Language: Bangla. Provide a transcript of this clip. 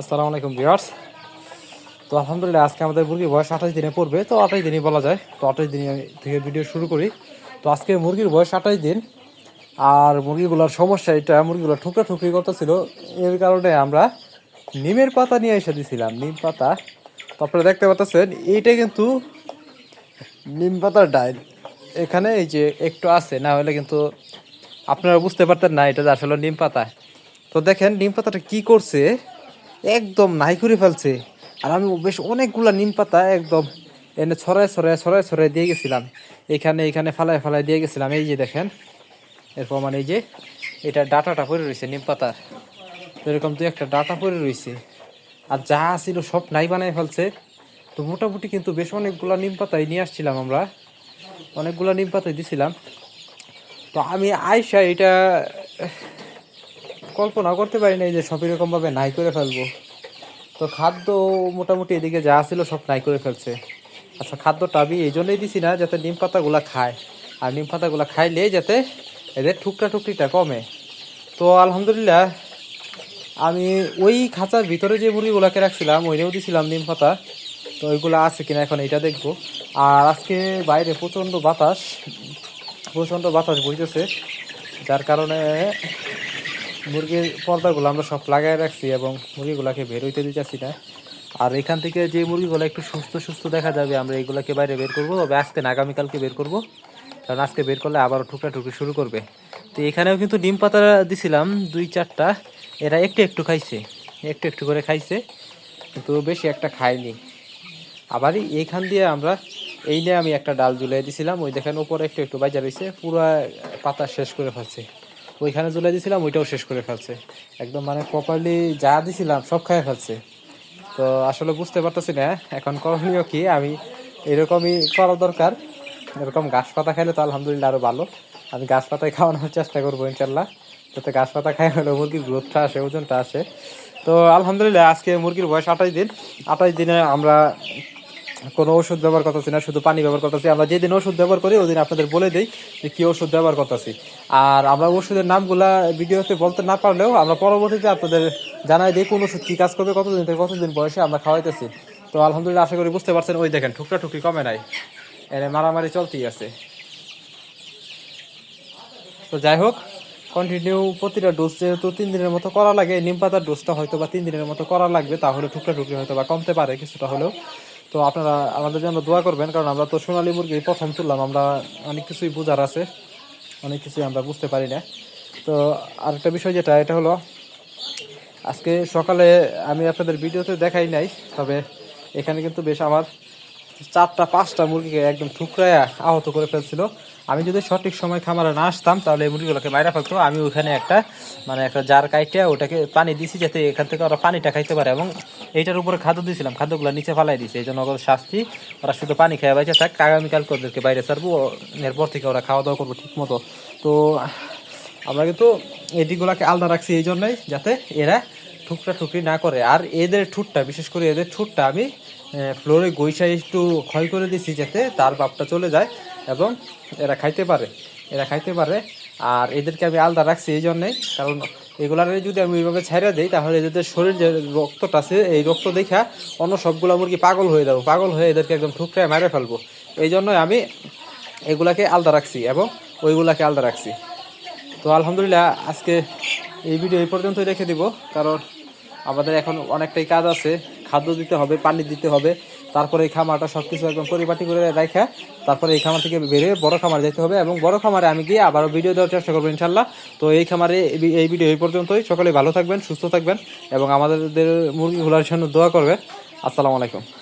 আসসালামু আলাইকুম ভিউয়ার্স। তো আলহামদুলিল্লাহ, আজকে আমাদের মুরগির বয়স আঠাশ দিনে পড়বে, তো আঠাশ দিনই বলা যায়। তো আঠাশ দিন থেকে ভিডিও শুরু করি। তো আজকে মুরগির বয়স আঠাশ দিন, আর মুরগিগুলোর সমস্যা এটা, মুরগিগুলো ঠুকরা ঠুকরি করতেছিল। এর কারণে আমরা নিমের পাতা নিয়ে এসে দিয়েছিলাম নিম পাতা। তো আপনারা দেখতে পাচ্ছেন, এইটা কিন্তু নিম পাতার ডাইল এখানে এই যে একটু আছে, না হলে কিন্তু আপনারা বুঝতে পারতেন না, এটা আসলে নিম পাতা। তো দেখেন, নিম পাতাটা কী করছে একদম নাই করে ফেলছে। আর আমি বেশ অনেকগুলা নিম পাতা একদম এনে ছড়ায় ছড়ায় ছড়ায় ছড়ায় দিয়ে গেছিলাম। এখানে এখানে ফালায় ফালায় দিয়ে গেছিলাম। এই যে দেখেন এরপর মানে এই যে, এটা ডাটাটা পড়ে রয়েছে, নিম পাতার। এরকম দু একটা ডাটা পড়ে রয়েছে। আর যা ছিল সব নাই বানায় ফেলছে। তো মোটামুটি কিন্তু বেশ অনেকগুলা নিম পাতাই নিয়ে আসছিলাম আমরা। অনেকগুলা নিম পাতাই দিছিলাম। তো আমি আয়সা এটা কল্পনা করতে পারি নাই যে সব এরকমভাবে নাই করে ফেলব। তো খাদ্য মোটামুটি এদিকে যা ছিল সব নাই করে ফেলছে। আচ্ছা খাদ্যটা আমি এই জন্যই দিছি না যাতে নিম পাতাগুলা খায়। আর নিম পাতাগুলা খাইলে যাতে এদের টুকরা টুকরিটা কমে। তো আলহামদুলিল্লাহ, আমি ওই খাঁচার ভিতরে যে মুরগিগুলাকে রাখছিলাম ওইটাও দিছিলাম নিম পাতা। তো ওইগুলো আছে কিনা এখন এটা দেখব। আর আজকে বাইরে প্রচণ্ড বাতাস প্রচণ্ড বাতাস বইতেছে। যার কারণে মুরগির পর্দাগুলো আমরা সব লাগাই রাখছি এবং মুরগিগুলোকে বের হইতে দিতেছি না। আর এখান থেকে যে মুরগিগুলো একটু সুস্থ সুস্থ দেখা যাবে, আমরা এগুলাকে বাইরে বের করব তবে আজকে না, আগামীকালকে বের করব। কারণ আজকে বের করলে আবারও টুকরা টুকরি শুরু করবে। তো এখানেও কিন্তু ডিম পাতা দিছিলাম, দুই চারটা। এরা একটু একটু খাইছে, একটু একটু করে খাইছে, কিন্তু বেশি একটা খায়নি। আবার এইখান দিয়ে আমরা, এই নিয়ে আমি একটা ডাল ঝুলিয়ে দিছিলাম, ওই দেখেন উপরে একটু একটু বাজার হয়েছে পুরো পাতা শেষ করে ফেলছে। ওইখানে ঝুলিয়ে দিয়েছিলাম, ওইটাও শেষ করে ফেলছে। একদম মানে প্রপারলি যা দিছিলাম, সব খাই ফেলছে। তো আসলে বুঝতে পারতেছি না, এখন করণীয় কি? আমি এরকমই করা দরকার। এরকম গাছ পাতা খাইলে তো আলহামদুলিল্লাহ আরও ভালো। আমি গাছ পাতায় খাওয়ানোর চেষ্টা করব ইনশাল্লাহ যাতে গাছ পাতা খাই হলে মুরগির গ্রোথটা আসে, ওজনটা আসে। তো আলহামদুলিল্লাহ, আজকে মুরগির বয়স আঠাশ দিন। আঠাশ দিনে আমরা কোনো ওষুধ ব্যবহার করতেছি না, শুধু পানি ব্যবহার করতেছি। আমরা যেদিন ওষুধ ব্যবহার করি, ওদিন আপনাদের বলে দিই যে কি ওষুধ ব্যবহার করতেছি। আর আমরা ওষুধের নামগুলা ভিডিওতে বলতে না পারলেও আমরা পরবর্তীতে আপনাদের জানাই দিই কোন ওষুধ কি কাজ করবে, কতদিন থেকে কতদিন বয়সে আমরা খাওয়াইতেছি। তো আলহামদুলিল্লাহ আশা করি বুঝতে পারছেন, ওই দেখেন ঠুকরা টুকরি কমে নাই। এনে মারামারি চলতেই আছে। তো যাই হোক কন্টিনিউ প্রতিটা ডোজ যেহেতু তিন দিনের মতো করা লাগে, নিম পাতার ডোজটা হয়তো বা তিন দিনের মতো করা লাগবে, তাহলে টুকরা টুকরি হয়তো বা কমতে পারে, কিছুটা হলেও। তো আপনারা আমাদের জন্য দোয়া করবেন, কারণ আমরা তো সোনালী মুরগি প্রথম তুললাম, আমরা অনেক কিছুই বোঝার আছে, অনেক কিছুই আমরা বুঝতে পারি না। তো আরেকটা বিষয় যেটা, এটা হলো, আজকে সকালে আমি আপনাদের ভিডিওতে দেখাই নাই, তবে এখানে কিন্তু বেশ আমার চারটা, পাঁচটা মুরগিকে একদম ঠুকরায় আহত করে ফেলছিল। আমি যদি সঠিক সময় খামারে না আসতাম, তাহলে এই মুরগিগুলোকে বাইরে ফেলতো। আমি ওখানে একটা মানে একটা জার কাইটে ওটাকে পানি দিছি যাতে এখান থেকে ওরা পানিটা খাইতে পারে এবং এইটার উপরে খাদ্য দিয়েছিলাম খাদ্যগুলো নিচে ফালাই দিয়েছি এই জন্য ওদের শাস্তি। ওরা শুধু পানি খেয়ে বাইচে থাক। আগামীকাল ওদেরকে বাইরে ছাড়বো। এরপর থেকে ওরা খাওয়া দাওয়া করব ঠিক মতো তো আমরা কিন্তু এদিকগুলোকে আলাদা রাখছি এই জন্যই, যাতে এরা ঠুকরা ঠুকরি না করে। আর এদের ঠুটটা, বিশেষ করে এদের ঠুটটা আমি ফ্লোরে গৈসায় একটু ক্ষয় করে দিছি যাতে তার বাপটা চলে যায় এবং এরা খাইতে পারে, এরা খাইতে পারে। আর এদেরকে আমি আলাদা রাখছি এই জন্যই, কারণ এগুলার যদি আমি ওইভাবে ছেড়ে দিই, তাহলে এদের শরীর যে রক্তটা আছে, এই রক্ত দেখা অন্য সবগুলো মুরগি পাগল হয়ে যাব, পাগল হয়ে এদেরকে একদম ঠুকরায় মেরে ফেলব। এই জন্যই আমি এগুলাকে আলাদা রাখছি এবং ওইগুলাকে আলাদা রাখছি। তো আলহামদুলিল্লাহ, আজকে এই ভিডিও এই পর্যন্তই রেখে দিব, কারণ আমাদের এখন অনেকটাই কাজ আছে। খাদ্য দিতে হবে, পানি দিতে হবে, তারপরে এই খামারটা সব কিছু একদম পরিপাটি করে রাখা তারপরে এই খামার থেকে বেরিয়ে বড় খামারে যেতে হবে এবং বড় খামারে আমি গিয়ে আবারও ভিডিও দেওয়ার চেষ্টা করব ইনশাল্লাহ। তো এই খামারে এই- ভিডিও এই পর্যন্তই। সকলে ভালো থাকবেন, সুস্থ থাকবেন এবং আমাদের মুরগিগুলোর জন্য দোয়া করবেন। আসসালামু আলাইকুম।